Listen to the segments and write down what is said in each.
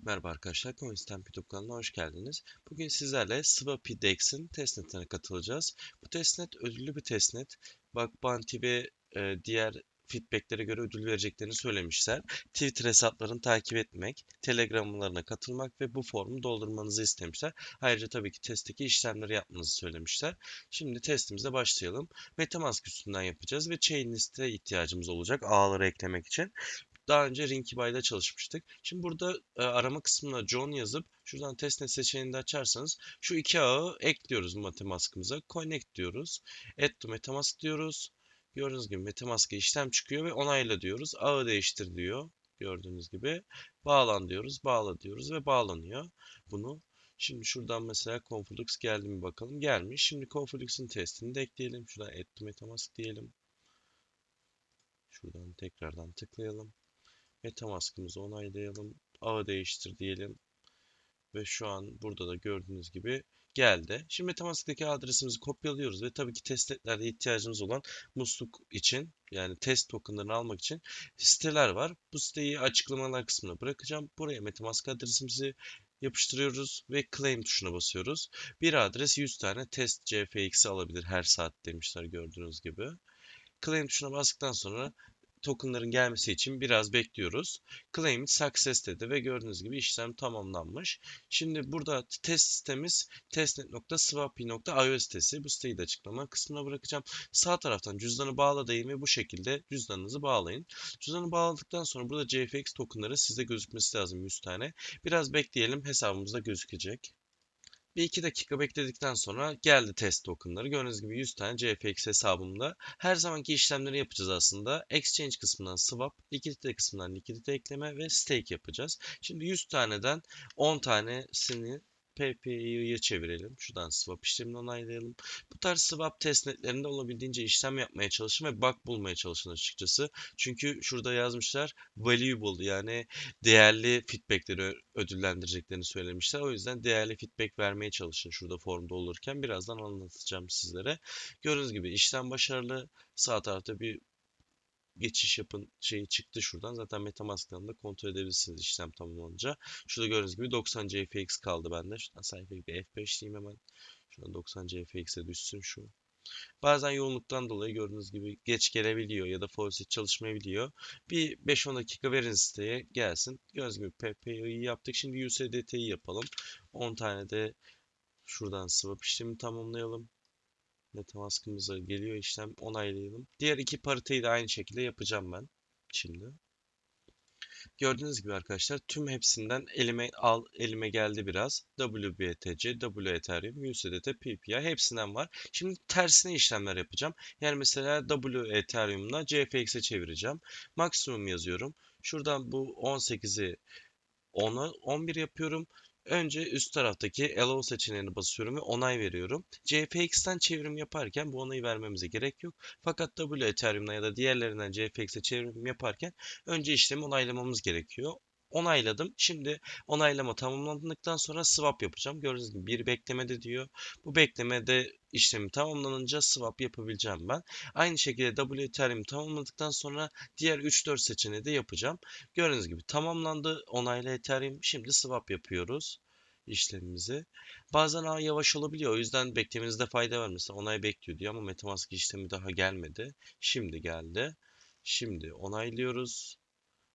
Merhaba arkadaşlar, Coinstamp YouTube kanalına hoş geldiniz. Bugün sizlerle Swapy DEX'in testnetine katılacağız. Bu testnet ödüllü bir testnet. Bug Bounty ve e, diğer feedbacklere göre ödül vereceklerini söylemişler. Twitter hesaplarını takip etmek, Telegram'larına katılmak ve bu formu doldurmanızı istemişler. Ayrıca tabii ki testteki işlemleri yapmanızı söylemişler. Şimdi testimize başlayalım. Metamask üstünden yapacağız ve Chainlist'e ihtiyacımız olacak ağları eklemek için. Daha önce Rinkyby'da çalışmıştık. Şimdi burada e, arama kısmına John yazıp şuradan testnet seçeneğini açarsanız şu iki ağı ekliyoruz Metamask'ımıza. Connect diyoruz. Add to Metamask diyoruz. Gördüğünüz gibi Metamask'a işlem çıkıyor ve onayla diyoruz. Ağı değiştir diyor. Gördüğünüz gibi. Bağlan diyoruz. Bağla diyoruz ve bağlanıyor. Bunu Şimdi şuradan mesela Conflux geldi mi bakalım. Gelmiş. Şimdi Conflux'ın testini de ekleyelim. Şuradan Add to Metamask diyelim. Şuradan tekrardan tıklayalım. Metamask'ımızı onaylayalım. Ağı değiştir diyelim. Ve şu an burada da gördüğünüz gibi geldi. Şimdi Metamask'taki adresimizi kopyalıyoruz ve tabii ki testnetlerde ihtiyacımız olan musluk için yani test tokenlarını almak için siteler var. Bu siteyi açıklamalar kısmına bırakacağım. Buraya Metamask adresimizi yapıştırıyoruz ve claim tuşuna basıyoruz. Bir adres 100 tane test CFX'i alabilir her saat demişler gördüğünüz gibi. Claim tuşuna bastıktan sonra tokenların gelmesi için biraz bekliyoruz. Claim success dedi ve gördüğünüz gibi işlem tamamlanmış. Şimdi burada test sitemiz testnet.swapy.io sitesi. Bu siteyi de açıklama kısmına bırakacağım. Sağ taraftan cüzdanı bağla deyin ve bu şekilde cüzdanınızı bağlayın. Cüzdanı bağladıktan sonra burada JFX tokenları sizde gözükmesi lazım 100 tane. Biraz bekleyelim hesabımızda gözükecek. Bir iki dakika bekledikten sonra geldi test tokenları. Gördüğünüz gibi 100 tane CFX hesabımda. Her zamanki işlemleri yapacağız aslında. Exchange kısmından swap, likidite kısmından likidite ekleme ve stake yapacağız. Şimdi 100 taneden 10 tanesini PPI'ye çevirelim. Şuradan swap işlemini onaylayalım. Bu tarz swap testnetlerinde olabildiğince işlem yapmaya çalışın ve bug bulmaya çalışın açıkçası. Çünkü şurada yazmışlar valuable yani değerli feedbackleri ödüllendireceklerini söylemişler. O yüzden değerli feedback vermeye çalışın şurada formda olurken. Birazdan anlatacağım sizlere. Gördüğünüz gibi işlem başarılı. Sağ tarafta bir geçiş yapın şeyi çıktı şuradan. Zaten Metamask'tan da kontrol edebilirsiniz işlem tamamlanınca. Şurada gördüğünüz gibi 90 CFX kaldı bende. Şuradan sayfayı bir F5 diyeyim hemen. Şuradan 90 CFX'e düşsün şu. Bazen yoğunluktan dolayı gördüğünüz gibi geç gelebiliyor ya da faucet çalışmayabiliyor. Bir 5-10 dakika verin siteye gelsin. Gördüğünüz gibi PPI'yi yaptık. Şimdi USDT'yi yapalım. 10 tane de şuradan swap işlemi tamamlayalım. Metamask'ımıza geliyor işlem onaylayalım. Diğer iki pariteyi de aynı şekilde yapacağım ben şimdi. Gördüğünüz gibi arkadaşlar tüm hepsinden elime al elime geldi biraz. WBTC, W Ethereum, USDT, PPI hepsinden var. Şimdi tersine işlemler yapacağım. Yani mesela W Ethereum'la CFX'e çevireceğim. Maksimum yazıyorum. Şuradan bu 18'i 10'a 11 yapıyorum. Önce üst taraftaki Allow seçeneğine basıyorum ve onay veriyorum. JPX'ten çevrim yaparken bu onayı vermemize gerek yok. Fakat W Ethereum'dan ya da diğerlerinden JPX'e çevrim yaparken önce işlemi onaylamamız gerekiyor onayladım. Şimdi onaylama tamamlandıktan sonra swap yapacağım. Gördüğünüz gibi bir beklemede diyor. Bu beklemede işlemi tamamlanınca swap yapabileceğim ben. Aynı şekilde W Ethereum tamamladıktan sonra diğer 3-4 seçeneği de yapacağım. Gördüğünüz gibi tamamlandı. Onayla Ethereum. Şimdi swap yapıyoruz işlemimizi. Bazen ağ yavaş olabiliyor. O yüzden beklemenizde fayda var. Mesela onay bekliyor diyor ama Metamask işlemi daha gelmedi. Şimdi geldi. Şimdi onaylıyoruz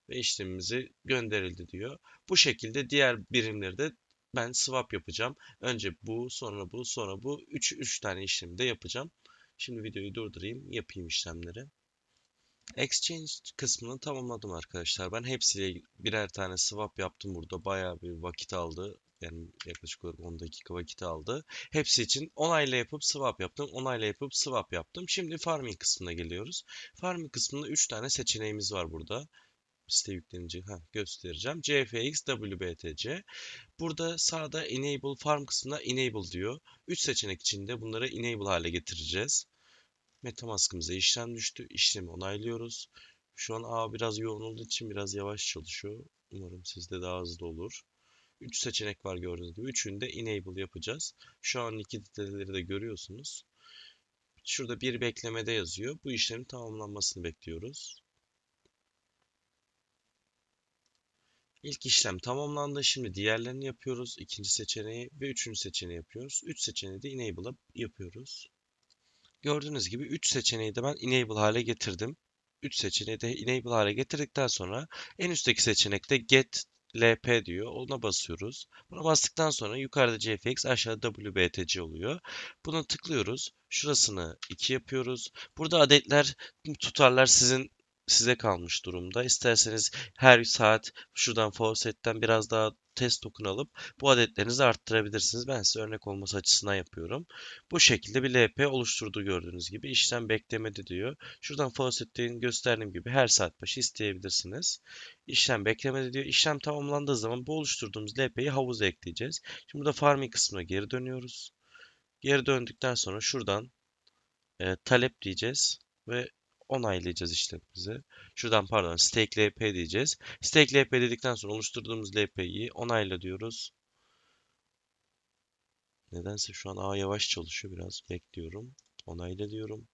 ve işlemimizi gönderildi diyor. Bu şekilde diğer birimleri de ben swap yapacağım. Önce bu, sonra bu, sonra bu. 3 3 tane işlemi de yapacağım. Şimdi videoyu durdurayım, yapayım işlemleri. Exchange kısmını tamamladım arkadaşlar. Ben hepsiyle birer tane swap yaptım burada. Bayağı bir vakit aldı. Yani yaklaşık olarak 10 dakika vakit aldı. Hepsi için onayla yapıp swap yaptım. Onayla yapıp swap yaptım. Şimdi farming kısmına geliyoruz. Farming kısmında 3 tane seçeneğimiz var burada site yüklenince ha, göstereceğim. CFX WBTC. Burada sağda Enable Farm kısmına Enable diyor. 3 seçenek içinde bunları Enable hale getireceğiz. Metamask'ımıza işlem düştü. İşlemi onaylıyoruz. Şu an A biraz yoğun olduğu için biraz yavaş çalışıyor. Umarım sizde daha hızlı olur. 3 seçenek var gördüğünüz gibi. Üçünü de Enable yapacağız. Şu an likiditeleri de görüyorsunuz. Şurada bir beklemede yazıyor. Bu işlemin tamamlanmasını bekliyoruz. İlk işlem tamamlandı. Şimdi diğerlerini yapıyoruz. İkinci seçeneği ve üçüncü seçeneği yapıyoruz. Üç seçeneği de enable'ı yapıyoruz. Gördüğünüz gibi 3 seçeneği de ben enable hale getirdim. 3 seçeneği de enable hale getirdikten sonra en üstteki seçenekte get lp diyor. Ona basıyoruz. Buna bastıktan sonra yukarıda cfx aşağıda wbtc oluyor. Buna tıklıyoruz. Şurasını 2 yapıyoruz. Burada adetler tutarlar sizin size kalmış durumda. İsterseniz her saat şuradan faucet'ten biraz daha test token alıp bu adetlerinizi arttırabilirsiniz. Ben size örnek olması açısından yapıyorum. Bu şekilde bir LP oluşturdu gördüğünüz gibi. İşlem beklemedi diyor. Şuradan faucet'ten gösterdiğim gibi her saat başı isteyebilirsiniz. İşlem beklemedi diyor. İşlem tamamlandığı zaman bu oluşturduğumuz LP'yi havuza ekleyeceğiz. Şimdi burada farming kısmına geri dönüyoruz. Geri döndükten sonra şuradan e, talep diyeceğiz ve onaylayacağız işlemimizi. Şuradan pardon stake lp diyeceğiz. Stake lp dedikten sonra oluşturduğumuz lp'yi onayla diyoruz. Nedense şu an A yavaş çalışıyor. Biraz bekliyorum. Onayla diyorum.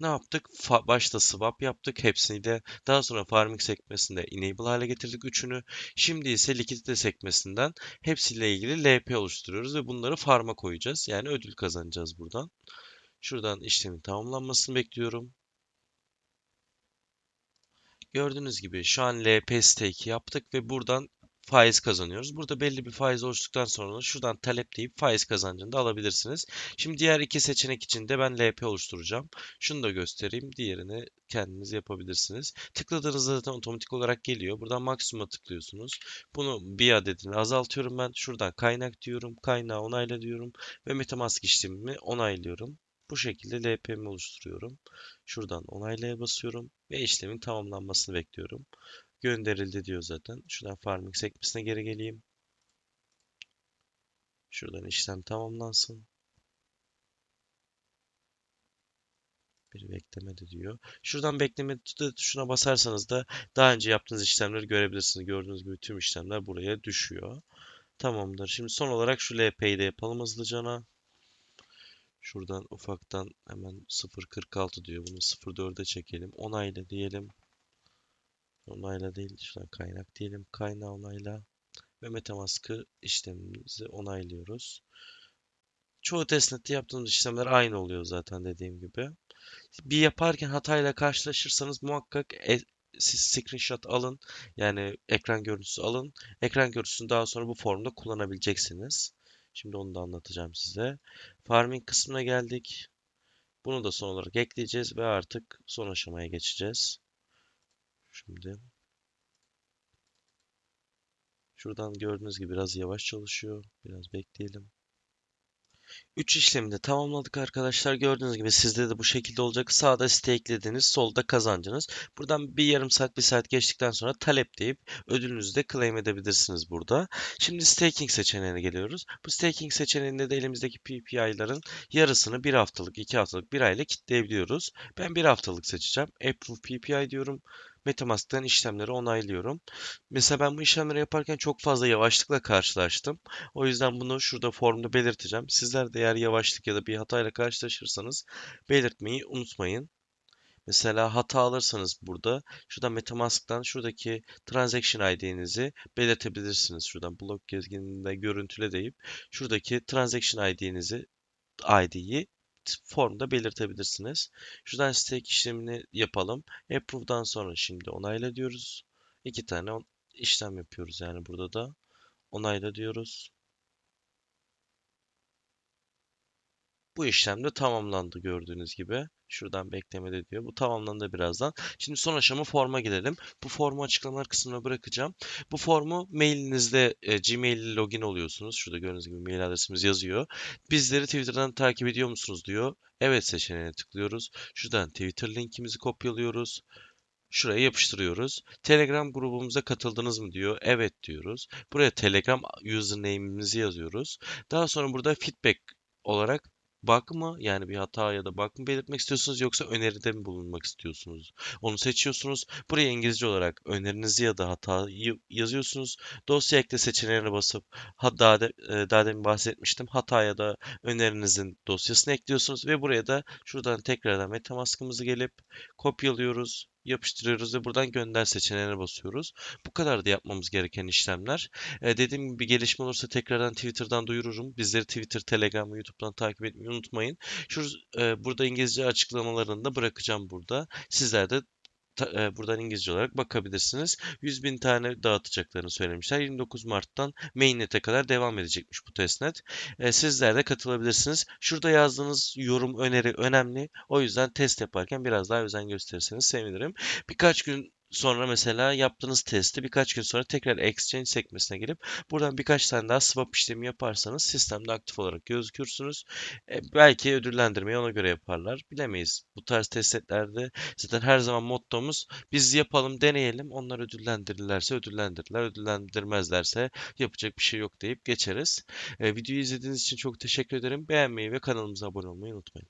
Ne yaptık? Fa başta swap yaptık hepsini de. Daha sonra farming sekmesinde enable hale getirdik üçünü. Şimdi ise likidite sekmesinden hepsiyle ilgili LP oluşturuyoruz ve bunları farm'a koyacağız. Yani ödül kazanacağız buradan. Şuradan işlemin tamamlanmasını bekliyorum. Gördüğünüz gibi şu an LP stake yaptık ve buradan faiz kazanıyoruz. Burada belli bir faiz oluştuktan sonra şuradan talep deyip faiz kazancını da alabilirsiniz. Şimdi diğer iki seçenek için de ben LP oluşturacağım. Şunu da göstereyim. Diğerini kendiniz yapabilirsiniz. Tıkladığınızda zaten otomatik olarak geliyor. Buradan maksimuma tıklıyorsunuz. Bunu bir adedini azaltıyorum ben. Şuradan kaynak diyorum. Kaynağı onayla diyorum. Ve Metamask işlemimi onaylıyorum. Bu şekilde LP'mi oluşturuyorum. Şuradan onaylaya basıyorum ve işlemin tamamlanmasını bekliyorum. Gönderildi diyor zaten. Şuradan farming sekmesine geri geleyim. Şuradan işlem tamamlansın. Bir beklemedi diyor. Şuradan bekleme tuşuna basarsanız da daha önce yaptığınız işlemleri görebilirsiniz. Gördüğünüz gibi tüm işlemler buraya düşüyor. Tamamdır. Şimdi son olarak şu LP'yi de yapalım hızlıcana. Şuradan ufaktan hemen 0.46 diyor. Bunu 0.4'e çekelim. Onayla diyelim. Onayla değil. Şuradan kaynak diyelim. Kaynağı onayla. Ve Metamask'ı işlemimizi onaylıyoruz. Çoğu testnet'te yaptığımız işlemler aynı oluyor zaten dediğim gibi. Bir yaparken hatayla karşılaşırsanız muhakkak e siz screenshot alın. Yani ekran görüntüsü alın. Ekran görüntüsünü daha sonra bu formda kullanabileceksiniz. Şimdi onu da anlatacağım size. Farming kısmına geldik. Bunu da son olarak ekleyeceğiz ve artık son aşamaya geçeceğiz. Şimdi şuradan gördüğünüz gibi biraz yavaş çalışıyor. Biraz bekleyelim. 3 işlemini de tamamladık arkadaşlar. Gördüğünüz gibi sizde de bu şekilde olacak. Sağda stakelediğiniz, solda kazancınız. Buradan bir yarım saat, bir saat geçtikten sonra talep deyip ödülünüzü de claim edebilirsiniz burada. Şimdi staking seçeneğine geliyoruz. Bu staking seçeneğinde de elimizdeki PPI'ların yarısını bir haftalık, iki haftalık, bir aylık kitleyebiliyoruz. Ben bir haftalık seçeceğim. Approve PPI diyorum. Metamask'tan işlemleri onaylıyorum. Mesela ben bu işlemleri yaparken çok fazla yavaşlıkla karşılaştım. O yüzden bunu şurada formda belirteceğim. Sizler de eğer yavaşlık ya da bir hatayla karşılaşırsanız belirtmeyi unutmayın. Mesela hata alırsanız burada şuradan Metamask'tan şuradaki transaction ID'nizi belirtebilirsiniz. Şuradan blok gezgininde görüntüle deyip şuradaki transaction ID'nizi ID'yi formda belirtebilirsiniz. Şuradan stake işlemini yapalım. Approve'dan sonra şimdi onayla diyoruz. İki tane işlem yapıyoruz yani burada da. Onayla diyoruz. Bu işlem de tamamlandı gördüğünüz gibi. Şuradan beklemede diyor. Bu tamamlandı birazdan. Şimdi son aşama forma gidelim. Bu formu açıklamalar kısmına bırakacağım. Bu formu mailinizde e, Gmail login oluyorsunuz. Şurada gördüğünüz gibi mail adresimiz yazıyor. Bizleri Twitter'dan takip ediyor musunuz diyor. Evet seçeneğine tıklıyoruz. Şuradan Twitter linkimizi kopyalıyoruz. Şuraya yapıştırıyoruz. Telegram grubumuza katıldınız mı diyor. Evet diyoruz. Buraya Telegram username'imizi yazıyoruz. Daha sonra burada feedback olarak bug mı yani bir hata ya da bug mı belirtmek istiyorsunuz yoksa öneride mi bulunmak istiyorsunuz? Onu seçiyorsunuz. Buraya İngilizce olarak önerinizi ya da hatayı yazıyorsunuz. Dosya ekle seçeneğine basıp ha, daha, de, e, daha demin bahsetmiştim. Hata ya da önerinizin dosyasını ekliyorsunuz ve buraya da şuradan tekrardan Metamask'ımızı gelip kopyalıyoruz yapıştırıyoruz ve buradan gönder seçeneğine basıyoruz. Bu kadar da yapmamız gereken işlemler. E, dediğim gibi gelişme olursa tekrardan Twitter'dan duyururum. Bizleri Twitter, Telegram ve YouTube'dan takip etmeyi unutmayın. Şu e, burada İngilizce açıklamalarını da bırakacağım burada. Sizler de e, buradan İngilizce olarak bakabilirsiniz. 100 bin tane dağıtacaklarını söylemişler. 29 Mart'tan mainnet'e kadar devam edecekmiş bu testnet. E, sizler de katılabilirsiniz. Şurada yazdığınız yorum, öneri önemli. O yüzden test yaparken biraz daha özen gösterirseniz sevinirim. Birkaç gün sonra mesela yaptığınız testi birkaç gün sonra tekrar Exchange sekmesine girip buradan birkaç tane daha swap işlemi yaparsanız sistemde aktif olarak gözükürsünüz. E, belki ödüllendirmeyi ona göre yaparlar. Bilemeyiz. Bu tarz testnetlerde zaten her zaman mottomuz biz yapalım, deneyelim. Onlar ödüllendirirlerse ödüllendirirler. Ödüllendirmezlerse yapacak bir şey yok deyip geçeriz. E, videoyu izlediğiniz için çok teşekkür ederim. Beğenmeyi ve kanalımıza abone olmayı unutmayın.